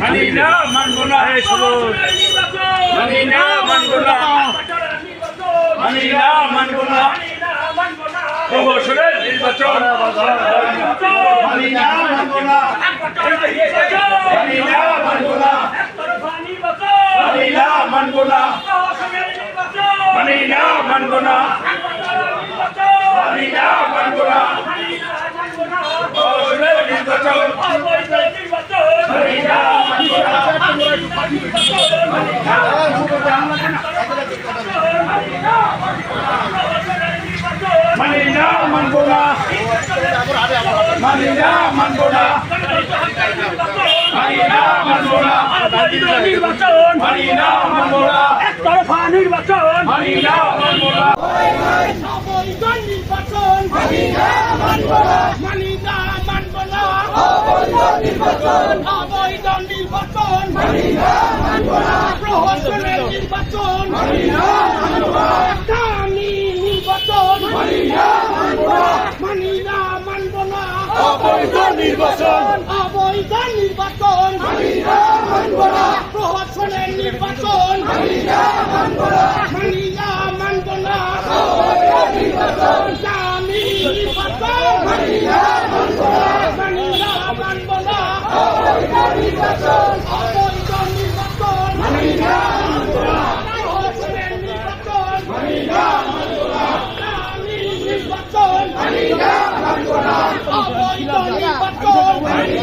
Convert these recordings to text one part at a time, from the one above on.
মানি না মানব না। এই সবুজ মানি নির্বাচন মানি না মানব না মানি না মানব না মানি না মানব না প্রহসনের নির্বাচন মানি না মানব না মানি না মানব না মানি না মানব না মানি না মানব মানি না একতরফা নির্বাচন মানি না না অবৈধ নির্বাচন। মানি না না মানি না না অবৈধ নির্বাচন। অবৈধ নির্বাচন মানি না মানব না প্রহসনের নির্বাচন মানি না মানব না কামি নির্বাচন মানি না মানব না মানি না মানব না অবৈধ নির্বাচন অবৈধ নির্বাচন মানি না মানব না প্রহসনের নির্বাচন মানি না মানব না নির্বাচন অবৈধ নির্বাচন অবৈধ নির্বাচন মানি না মানব না প্রহসনের নির্বাচন মানি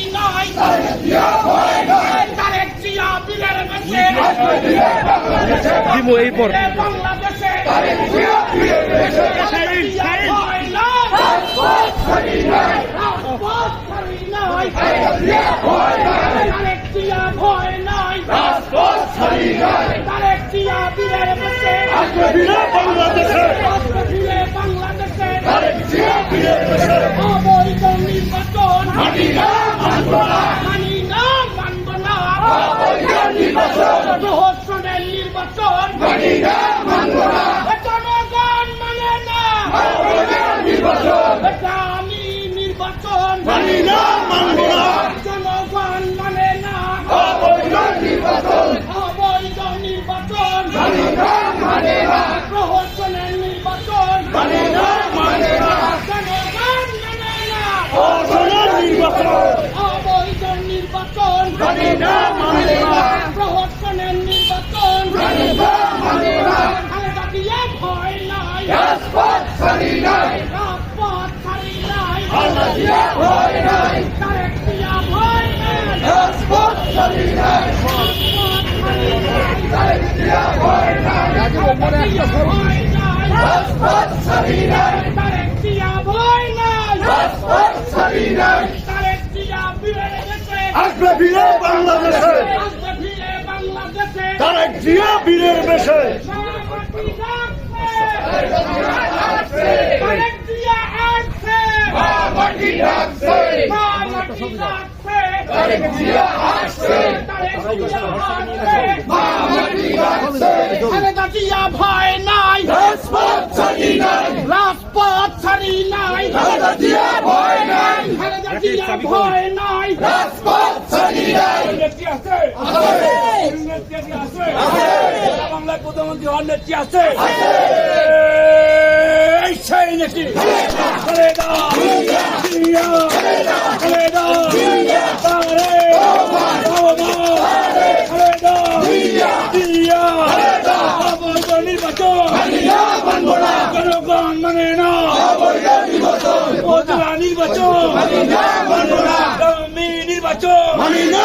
না দিমু এই পর। বাংলাদেশে তারেকিয়া নির্বাচন মানি না মানব না জনগণ মানে না। অবৈধ নির্বাচন। এটা আমি নির্বাচন। মানি না মানব না জনগণ মানে না। অবৈধ নির্বাচন। অবৈধ নির্বাচন। মানি না মানে না প্রহসনের নির্বাচন। মানি না মানে না জনগণ মানে না। প্রহসনের নির্বাচন। অবৈধ নির্বাচন। মানি না রাজপথ ছাড়ি নাই ছাড়ি নাই আল্লাহ দিয়া ভয় নাই তারেক দিয়া ভয় নাই দিয়া ভয় দিয়া ভয় দিয়া গেছে আসবে বাংলাদেশে। আসবে বাংলাদেশে বীরের বেশে। ভয় নাই রাজপথ ছাড়ি নাই রাজপথ ছাড়ি নাই ভয় নাই ভয় নাই রাজপথ ছাড়ি নাই নেত্রী আছে নেত্রী আছে বাংলার প্রধানমন্ত্রী হওয়ার আছে সেই নেত্রী খালেদা জিয়া খালেদা তারে খালেদা জিয়া নির্বাচন জনগণ মানে না নির্বাচন নির্বাচন মানি না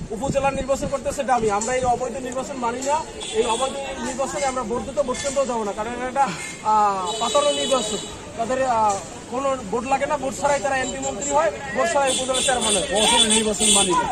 উপজেলা নির্বাচন করতেছে ডামি আমরা এই অবৈধ নির্বাচন মানি না। এই অবৈধ নির্বাচনে আমরা ভোট দিতে ভোট কেন্দ্রেও যাব না। কারণ এটা পাতানো নির্বাচন। তাদের কোনো ভোট লাগে না। ভোট ছাড়াই তারা এমপি মন্ত্রী হয়, ভোট ছাড়াই উপজেলা চেয়ারম্যান হয়। নির্বাচন মানি না।